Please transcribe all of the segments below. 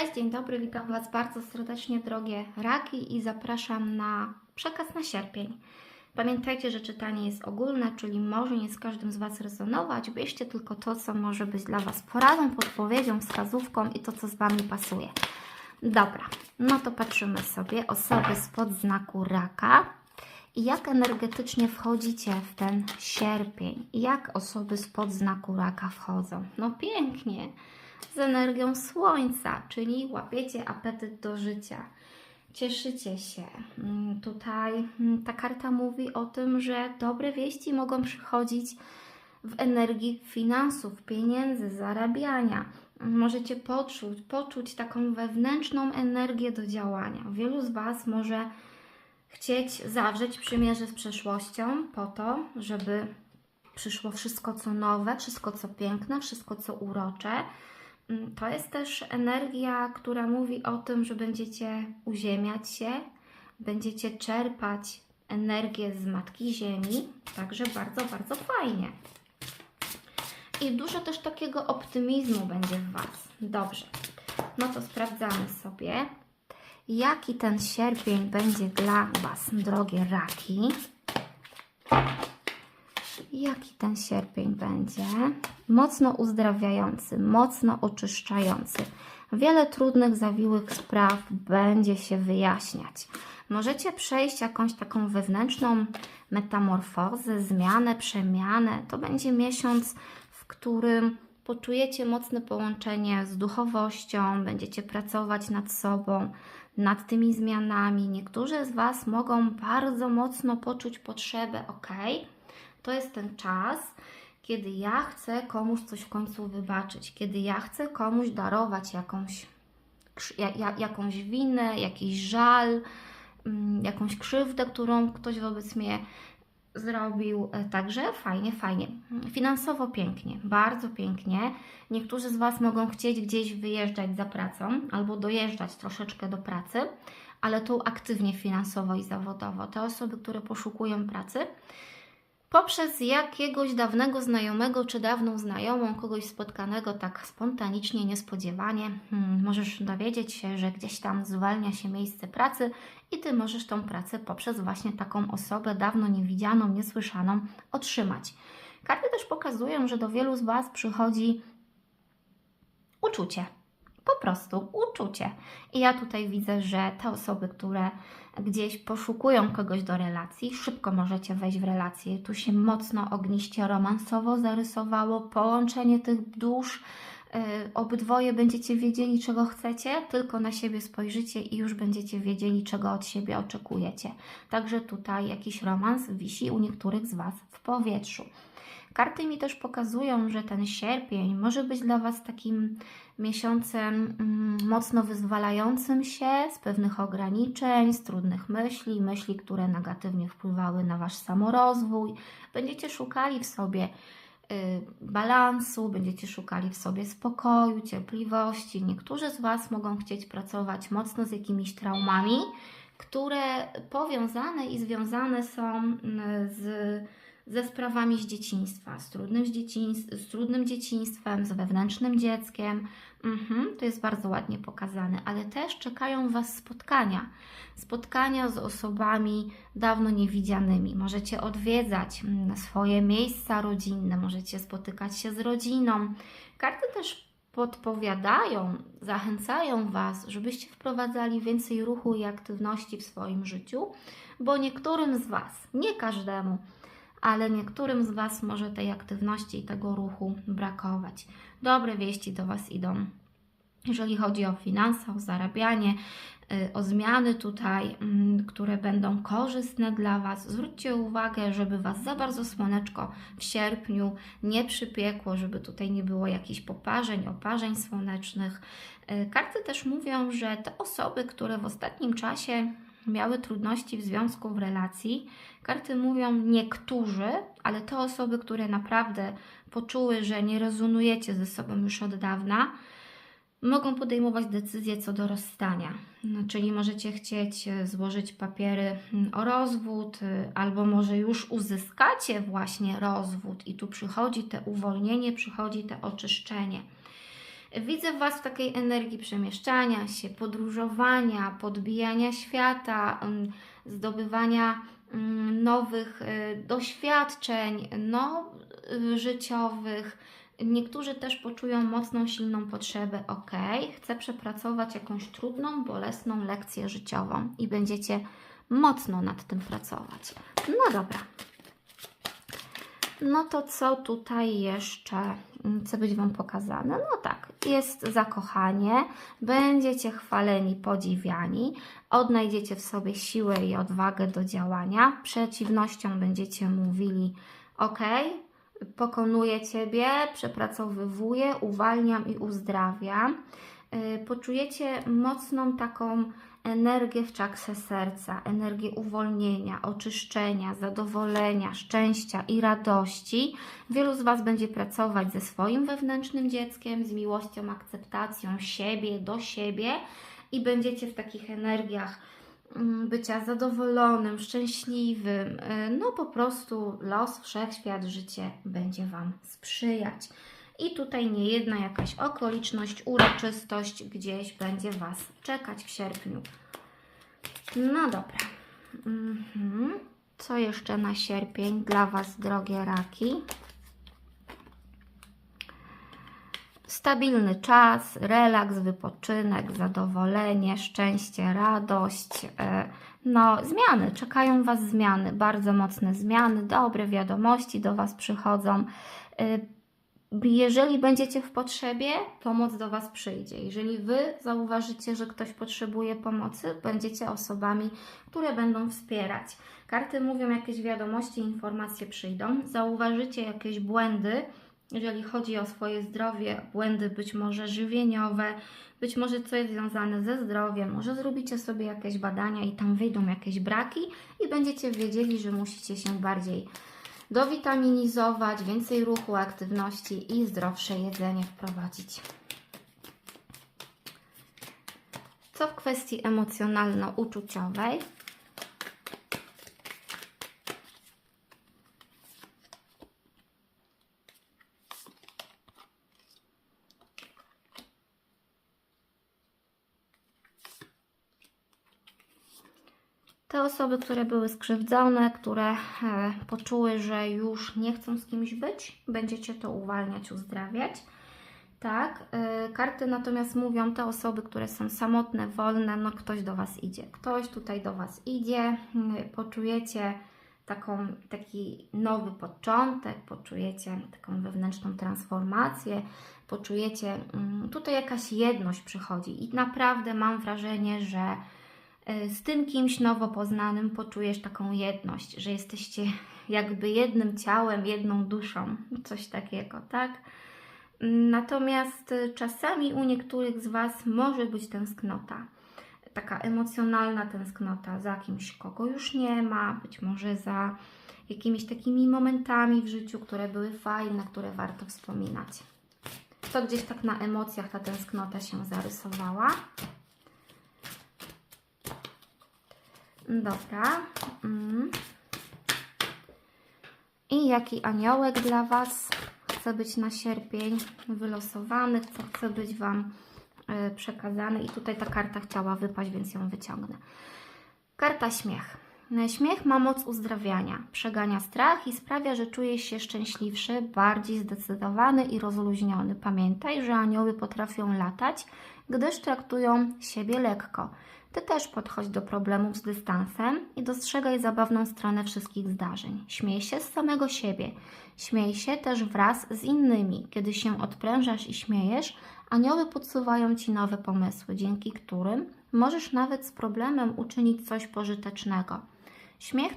Cześć, dzień dobry, witam Was bardzo serdecznie, drogie raki, i zapraszam na przekaz na sierpień. Pamiętajcie, że czytanie jest ogólne, czyli może nie z każdym z Was rezonować. Bierzcie tylko to, co może być dla Was poradą, podpowiedzią, wskazówką i to, co z Wami pasuje. Dobra, no to patrzymy sobie osoby spod znaku raka i jak energetycznie wchodzicie w ten sierpień. Jak osoby spod znaku raka wchodzą? No pięknie z energią słońca, czyli łapiecie apetyt do życia. Cieszycie się. Mm, Tutaj mm, ta karta mówi o tym, że dobre wieści mogą przychodzić w energii finansów, pieniędzy, zarabiania. Możecie poczuć, poczuć taką wewnętrzną energię do działania. Wielu z Was może chcieć zawrzeć przymierze z przeszłością po to, żeby przyszło wszystko co nowe, wszystko co piękne, wszystko co urocze. Mm, To jest też energia, która mówi o tym, że będziecie uziemiać się, będziecie czerpać energię z Matki Ziemi, także bardzo, bardzo fajnie. I dużo też takiego optymizmu będzie w Was. Dobrze, no to sprawdzamy sobie, jaki ten sierpień będzie dla Was, drogie raki. Jaki ten sierpień będzie? Mocno uzdrawiający, mocno oczyszczający. Wiele trudnych, zawiłych spraw będzie się wyjaśniać. Możecie przejść jakąś taką wewnętrzną metamorfozę, zmianę, przemianę. To będzie miesiąc, w którym poczujecie mocne połączenie z duchowością, będziecie pracować nad sobą, nad tymi zmianami. Niektórzy z Was mogą bardzo mocno poczuć potrzebę, ok? To jest ten czas, kiedy ja chcę komuś coś w końcu wybaczyć, kiedy ja chcę komuś darować jakąś, jakąś winę, jakiś żal, mm, jakąś krzywdę, którą ktoś wobec mnie zrobił. E, Także fajnie, fajnie. Finansowo pięknie, bardzo pięknie. Niektórzy z Was mogą chcieć gdzieś wyjeżdżać za pracą albo dojeżdżać troszeczkę do pracy, ale tu aktywnie finansowo i zawodowo. Te osoby, które poszukują pracy, poprzez jakiegoś dawnego znajomego czy dawną znajomą, kogoś spotkanego tak spontanicznie, niespodziewanie, hmm, możesz dowiedzieć się, że gdzieś tam zwalnia się miejsce pracy i Ty możesz tą pracę poprzez właśnie taką osobę dawno niewidzianą, niesłyszaną otrzymać. Karty też pokazują, że do wielu z Was przychodzi uczucie. Po prostu uczucie. I ja tutaj widzę, że te osoby, które gdzieś poszukują kogoś do relacji, szybko możecie wejść w relację. Tu się mocno ogniście romansowo zarysowało połączenie tych dusz. Yy, obydwoje będziecie wiedzieli, czego chcecie, tylko na siebie spojrzycie i już będziecie wiedzieli, czego od siebie oczekujecie. Także tutaj jakiś romans wisi u niektórych z Was w powietrzu. Karty mi też pokazują, że ten sierpień może być dla Was takim miesiącem mm, mocno wyzwalającym się z pewnych ograniczeń, z trudnych myśli, myśli, które negatywnie wpływały na Wasz samorozwój. Będziecie szukali w sobie y, balansu, będziecie szukali w sobie spokoju, cierpliwości. Niektórzy z Was mogą chcieć pracować mocno z jakimiś traumami, które powiązane i związane są mm, z ze sprawami z dzieciństwa, z trudnym, z dzieciństw, z trudnym dzieciństwem, z wewnętrznym dzieckiem. Mhm, to jest bardzo ładnie pokazane, ale też czekają Was spotkania. Spotkania z osobami dawno niewidzianymi. Możecie odwiedzać swoje miejsca rodzinne, możecie spotykać się z rodziną. Karty też podpowiadają, zachęcają Was, żebyście wprowadzali więcej ruchu i aktywności w swoim życiu, bo niektórym z Was, nie każdemu, ale niektórym z Was może tej aktywności i tego ruchu brakować. Dobre wieści do Was idą. Jeżeli chodzi o finanse, o zarabianie, y, o zmiany tutaj, mm, które będą korzystne dla Was, zwróćcie uwagę, żeby Was za bardzo słoneczko w sierpniu nie przypiekło, żeby tutaj nie było jakichś poparzeń, oparzeń słonecznych. Y, Karty też mówią, że te osoby, które w ostatnim czasie miały trudności w związku, w relacji. Karty mówią niektórzy, ale te osoby, które naprawdę poczuły, że nie rezonujecie ze sobą już od dawna, mogą podejmować decyzje co do rozstania. No, czyli możecie chcieć e, złożyć papiery mm, o rozwód, y, albo może już uzyskacie właśnie rozwód, i tu przychodzi te uwolnienie, przychodzi te oczyszczenie. Widzę Was w takiej energii przemieszczania się, podróżowania, podbijania świata, ym, zdobywania ym, nowych y, doświadczeń, no, y, życiowych. Niektórzy też poczują mocną, silną potrzebę. Ok, chcę przepracować jakąś trudną, bolesną lekcję życiową i będziecie mocno nad tym pracować. No dobra. No to co tutaj jeszcze chce być Wam pokazane? No tak, jest zakochanie, będziecie chwaleni, podziwiani, odnajdziecie w sobie siłę i odwagę do działania, przeciwnością będziecie mówili: OK, pokonuję Ciebie, przepracowywuję, uwalniam i uzdrawiam. Yy, Poczujecie mocną taką energię w czakrze serca, energię uwolnienia, oczyszczenia, zadowolenia, szczęścia i radości. Wielu z Was będzie pracować ze swoim wewnętrznym dzieckiem, z miłością, akceptacją siebie, do siebie i będziecie w takich energiach mm, bycia zadowolonym, szczęśliwym. Yy, No po prostu los, wszechświat, życie będzie Wam sprzyjać. I tutaj nie jedna jakaś okoliczność, uroczystość gdzieś będzie Was czekać w sierpniu. No dobra. Mhm. Co jeszcze na sierpień dla Was, drogie raki? Stabilny czas, relaks, wypoczynek, zadowolenie, szczęście, radość. e, No, zmiany, czekają Was zmiany, bardzo mocne zmiany, dobre wiadomości do Was przychodzą. Jeżeli będziecie w potrzebie, pomoc do Was przyjdzie. Jeżeli Wy zauważycie, że ktoś potrzebuje pomocy, będziecie osobami, które będą wspierać. Karty mówią, jakieś wiadomości, informacje przyjdą. Zauważycie jakieś błędy, jeżeli chodzi o swoje zdrowie, błędy być może żywieniowe, być może coś związane ze zdrowiem, może zrobicie sobie jakieś badania i tam wyjdą jakieś braki i będziecie wiedzieli, że musicie się bardziej dowitaminizować, więcej ruchu, aktywności i zdrowsze jedzenie wprowadzić. Co w kwestii emocjonalno-uczuciowej? Te osoby, które były skrzywdzone, które e, poczuły, że już nie chcą z kimś być, będziecie to uwalniać, uzdrawiać. Tak, e, karty natomiast mówią te osoby, które są samotne, wolne, no ktoś do Was idzie. Ktoś tutaj do Was idzie, poczujecie taką, taki nowy początek, poczujecie taką wewnętrzną transformację, poczujecie, tutaj jakaś jedność przychodzi i naprawdę mam wrażenie, że z tym kimś nowo poznanym poczujesz taką jedność, że jesteście jakby jednym ciałem, jedną duszą, coś takiego, tak? Natomiast y, czasami u niektórych z Was może być tęsknota, taka emocjonalna tęsknota za kimś, kogo już nie ma, być może za jakimiś takimi momentami w życiu, które były fajne, które warto wspominać. To gdzieś tak na emocjach ta tęsknota się zarysowała. Dobra. Mm. I jaki aniołek dla Was chce być na sierpień wylosowany, co chce być Wam e, przekazany. I tutaj ta karta chciała wypaść, więc ją wyciągnę. Karta śmiech. Śmiech ma moc uzdrawiania, przegania strach i sprawia, że czujesz się szczęśliwszy, bardziej zdecydowany i rozluźniony. Pamiętaj, że anioły potrafią latać, gdyż traktują siebie lekko. Ty też podchodź do problemów z dystansem i dostrzegaj zabawną stronę wszystkich zdarzeń. Śmiej się z samego siebie. Śmiej się też wraz z innymi. Kiedy się odprężasz i śmiejesz, anioły podsuwają Ci nowe pomysły, dzięki którym możesz nawet z problemem uczynić coś pożytecznego. Śmiech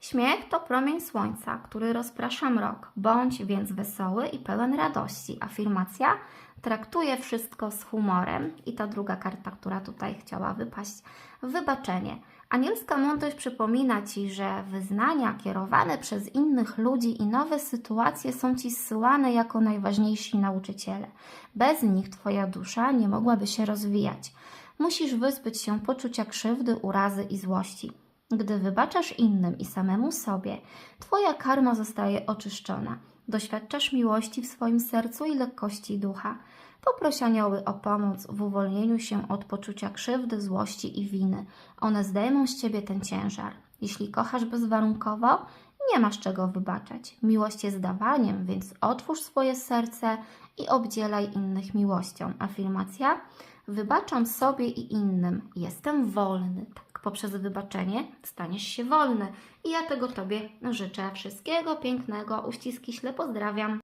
Śmiech to promień słońca, który rozprasza mrok. Bądź więc wesoły i pełen radości. Afirmacja traktuje wszystko z humorem. I ta druga karta, która tutaj chciała wypaść, wybaczenie. Anielska mądrość przypomina Ci, że wyznania kierowane przez innych ludzi i nowe sytuacje są Ci zsyłane jako najważniejsi nauczyciele. Bez nich Twoja dusza nie mogłaby się rozwijać. Musisz wyzbyć się poczucia krzywdy, urazy i złości. Gdy wybaczasz innym i samemu sobie, Twoja karma zostaje oczyszczona. Doświadczasz miłości w swoim sercu i lekkości ducha. Poproś anioły o pomoc w uwolnieniu się od poczucia krzywdy, złości i winy. One zdejmą z ciebie ten ciężar. Jeśli kochasz bezwarunkowo, nie masz czego wybaczać. Miłość jest dawaniem, więc otwórz swoje serce i obdzielaj innych miłością. Afirmacja: Wybaczam sobie i innym. Jestem wolny. Poprzez wybaczenie staniesz się wolny. I ja tego Tobie życzę. Wszystkiego pięknego. Uściski śle pozdrawiam.